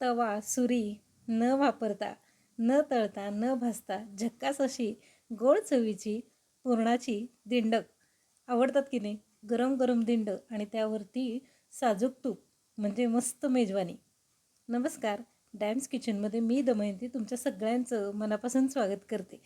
तवा सुरी न वापरता न तळता न भाजता झक्कास अशी गोड चवीची पुरणाची दिंडक. आवडतात की नाही? गरम गरम दिंड आणि त्यावरती साजूक तूप म्हणजे मस्त मेजवानी. नमस्कार. डॅम्स किचनमध्ये मी दमयंती तुमच्या सगळ्यांचं मनापासून स्वागत करते.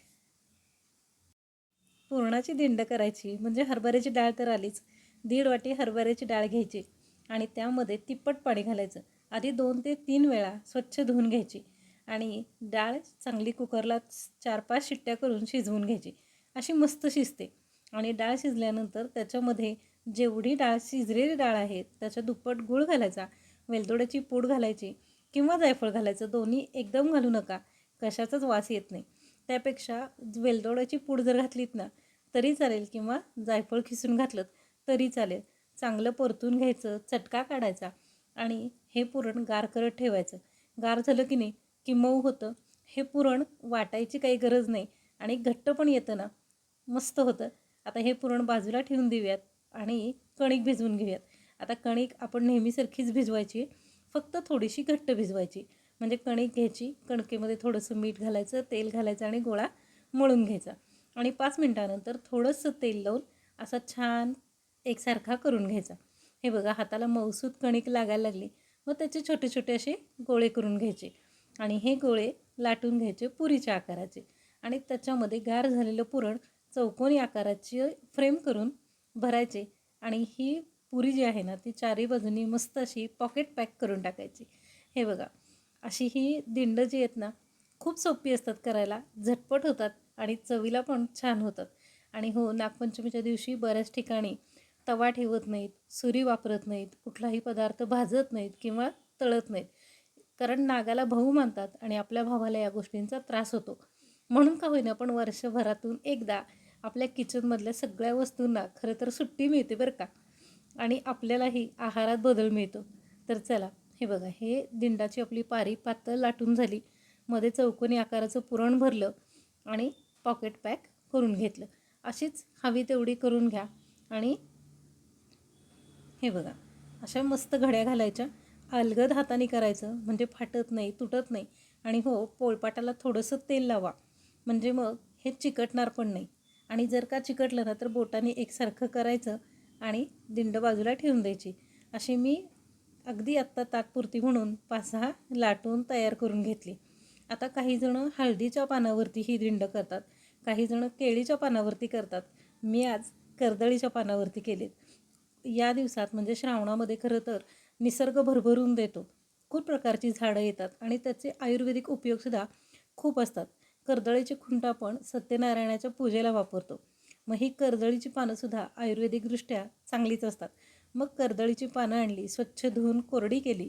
पुरणाची दिंड करायची म्हणजे हरभऱ्याची डाळ तर आलीच. दीड वाटी हरभऱ्याची डाळ घ्यायची आणि त्यामध्ये तिप्पट पाणी घालायचं. आधी दोन ते तीन वेळा स्वच्छ धुवून घ्यायची आणि डाळ चांगली कुकरला चार पाच शिट्ट्या करून शिजवून घ्यायची. अशी मस्त शिजते. आणि डाळ शिजल्यानंतर त्याच्यामध्ये जेवढी डाळ शिजलेली डाळ आहे त्याच्या दुप्पट गूळ घालायचा वेलदोड्याची पूड घालायची किंवा जायफळ घालायचं दोन्ही एकदम घालू नका. कशाचाच वास येत नाही. त्यापेक्षा वेलदोड्याची पूड जर घातलीत ना तरी चालेल किंवा जायफळ खिसून घातलं तरी चालेल. चांगलं परतून घ्यायचं चटका काढायचा. आणि हे पुरण गार करत ठेवायचं. गार झालं की नाही की मऊ होतं. हे पुरण वाटायची काही गरज नाही आणि घट्ट पण येतं ना. मस्त होतं. आता हे पुरण बाजूला ठेवून देऊयात आणि कणिक भिजवून घेऊयात. आता कणिक आपण नेहमीसारखीच भिजवायची फक्त थोडीशी घट्ट भिजवायची. म्हणजे कणिक घ्यायची कणकेमध्ये थोडंसं मीठ घालायचं तेल घालायचं आणि गोळा मळून घ्यायचा. आणि पाच मिनटानंतर थोडंसं तेल लावून असा छान एकसारखा करून घ्यायचा. हे बघा हाताला मौसूद कणिक लागायला लागली. मग त्याचे छोटे छोटे असे गोळे करून घ्यायचे आणि हे गोळे लाटून घ्यायचे पुरीच्या आकाराचे. आणि त्याच्यामध्ये गार झालेलं पुरण चौकोनी आकाराची फ्रेम करून भरायचे आणि ही पुरी जी आहे ना ती चारही बाजूनी मस्त अशी पॉकेट पॅक करून टाकायची. हे बघा अशी ही दिंड जी आहेत ना खूप सोपी असतात करायला झटपट होतात आणि चवीला पण छान होतात. आणि हो नागपंचमीच्या दिवशी बऱ्याच ठिकाणी तवा ठेवत नाहीत सुरी वापरत नाहीत कुठलाही पदार्थ भाजत नाहीत किंवा तळत नाहीत. कारण नागाला भाऊ मानतात आणि आपल्या भावाला या गोष्टींचा त्रास होतो. म्हणून का होईना पण वर्षभरातून एकदा आपल्या किचनमधल्या सगळ्या वस्तूंना खरं तर सुट्टी मिळते बरं का. आणि आपल्यालाही आहारात बदल मिळतो. तर चला हे बघा हे दिंडाची आपली पारी पातळ लाटून झाली. मध्ये चौकोनी आकाराचं पुरण भरलं आणि पॉकेट पॅक करून घेतलं. अशीच हवी तेवढी करून घ्या आणि हे बघा अशा मस्त घड्या घालायच्या. अलगद हाताने करायचं म्हणजे फाटत नाही तुटत नाही. आणि हो पोळपाटाला थोडंसं तेल लावा. म्हणजे मग हे चिकटणार पण नाही. आणि जर का चिकटलं ना तर बोटाने एकसारखं करायचं आणि दिंड बाजूला ठेवून द्यायची. अशी मी अगदी आत्ता तात्पुरती म्हणून पाच सहा लाटून तयार करून घेतली. आता काही जणं हळदीच्या पानावरती ही दिंड करतात. काही जणं केळीच्या पानावरती करतात. मी आज कर्दळीच्या पानावरती केलीत. या दिवसात म्हणजे श्रावणामध्ये खरं तर निसर्ग भरभरून देतो. खूप प्रकारची झाडं येतात आणि त्याचे आयुर्वेदिक उपयोगसुद्धा खूप असतात. कर्दळीची खुंट आपण सत्यनारायणाच्या पूजेला वापरतो. मग ही कर्दळीची पानंसुद्धा आयुर्वेदिकदृष्ट्या चांगलीच असतात. मग कर्दळीची पानं आणली स्वच्छ धुवून कोरडी केली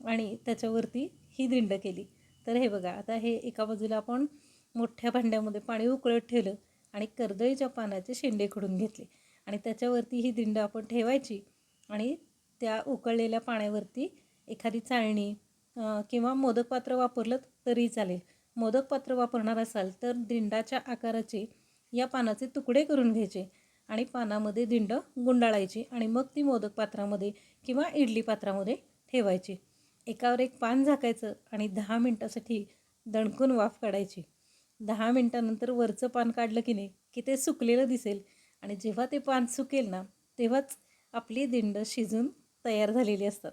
आणि त्याच्यावरती ही दिंड केली. तर हे बघा आता हे एका बाजूला आपण मोठ्या भांड्यामध्ये पाणी उकळत ठेवलं आणि कर्दळीच्या पानाचे शेंडे खडून घेतले. आणि त्याच्यावरती ही दिंड आपण ठेवायची आणि त्या उकळलेल्या पाण्यावरती एखादी चाळणी किंवा मोदक पात्र वापरलं तरी चालेल. मोदक पात्र वापरणार असाल तर दिंडाच्या आकाराचे या पानाचे तुकडे करून घ्यायचे आणि पानामध्ये दिंड गुंडाळायची आणि मग ती मोदक पात्रामध्ये किंवा इडली पात्रामध्ये ठेवायची. एकावर एक पान झाकायचं आणि दहा मिनटासाठी दणकून वाफ काढायची. दहा मिनटानंतर वरचं पान काढलं की नाही की ते सुकलेलं दिसेल आणि जेव्हा ते पान सुकेल ना तेव्हाच आपली दिंड शिजून तयार झालेली असतात.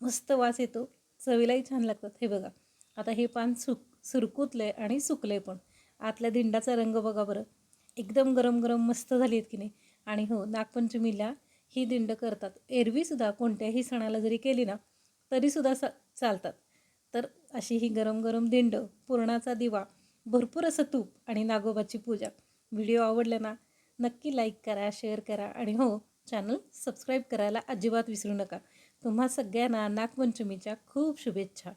मस्त वास येतो. चवीलाही छान लागतात. हे बघा आता हे पान सुक सुरकुतलं आहे आणि सुकलं आहे पण. आतल्या दिंडाचा रंग बघा बरं. एकदम गरम गरम मस्त झाली आहेत की नाही? आणि हो नागपंचमीला ही दिंड करतात. एरवीसुद्धा कोणत्याही सणाला जरी केली ना तरीसुद्धा सा चालतात. तर अशी ही गरम गरम दिंड पुरणाचा दिवा भरपूर असं तूप आणि नागोबाची पूजा. व्हिडिओ आवडला ना नक्की लाईक करा शेअर करा आणि हो चॅनल सबस्क्राईब करायला अजिबात विसरू नका. तुम्हा सगळ्यांना नागपंचमीच्या खूप शुभेच्छा.